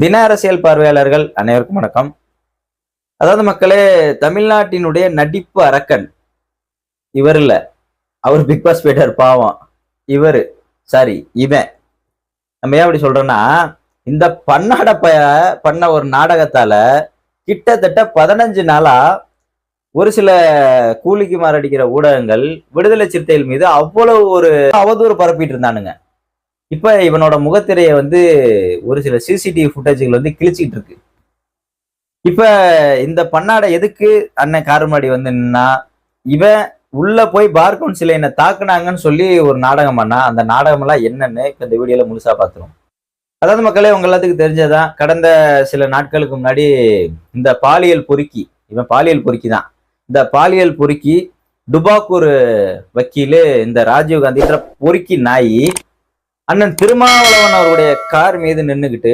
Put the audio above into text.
தின அரசியல் பார்வையாளர்கள் அனைவருக்கும் வணக்கம். அதாவது மக்களே தமிழ்நாட்டினுடைய நடிப்பு அரக்கன் இவர் இல்ல. அவர் பிக் பாஸ் போயிட்டார் பாவம். இவர் சாரி இவன். நம்ம ஏன் அப்படி சொல்றோம்னா இந்த பன்னாட ப பண்ண ஒரு நாடகத்தால கிட்டத்தட்ட பதினஞ்சு நாளா ஒரு சில கூலிக்கு மாரடிக்கிற ஊடகங்கள் விடுதலை சிறுத்தைகள் மீது அவ்வளவு ஒரு அவதூறு பரப்பிட்டு இருந்தானுங்க. இப்ப இவனோட முகத்திரையை வந்து ஒரு சில சிசிடிவி ஃபுட்டேஜ்கள் வந்து கிழிச்சிக்கிட்டு இருக்கு. இப்ப இந்த பண்ணாடை எதுக்கு அண்ணன் காரமாடி வந்து நின்னா இவன் உள்ள போய் பார் கவுன்சில் என்னை தாக்குனாங்கன்னு சொல்லி ஒரு நாடகம் பண்ணா அந்த நாடகமெல்லாம் என்னன்னு இப்ப இந்த வீடியோல முழுசா பார்த்துரும் அதாவது மக்களே உங்க எல்லாத்துக்கும் தெரிஞ்சதான் கடந்த சில நாட்களுக்கு முன்னாடி இந்த பாலியல் பொறுக்கி இவன் பாலியல் பொறுக்கி தான் இந்த பாலியல் பொறுக்கி டுபாக்கூர் வக்கீலு இந்த ராஜீவ்காந்தின்ற பொறுக்கி நாயி அண்ணன் திருமாவளவன் அவருடைய கார் மீது நின்றுக்கிட்டு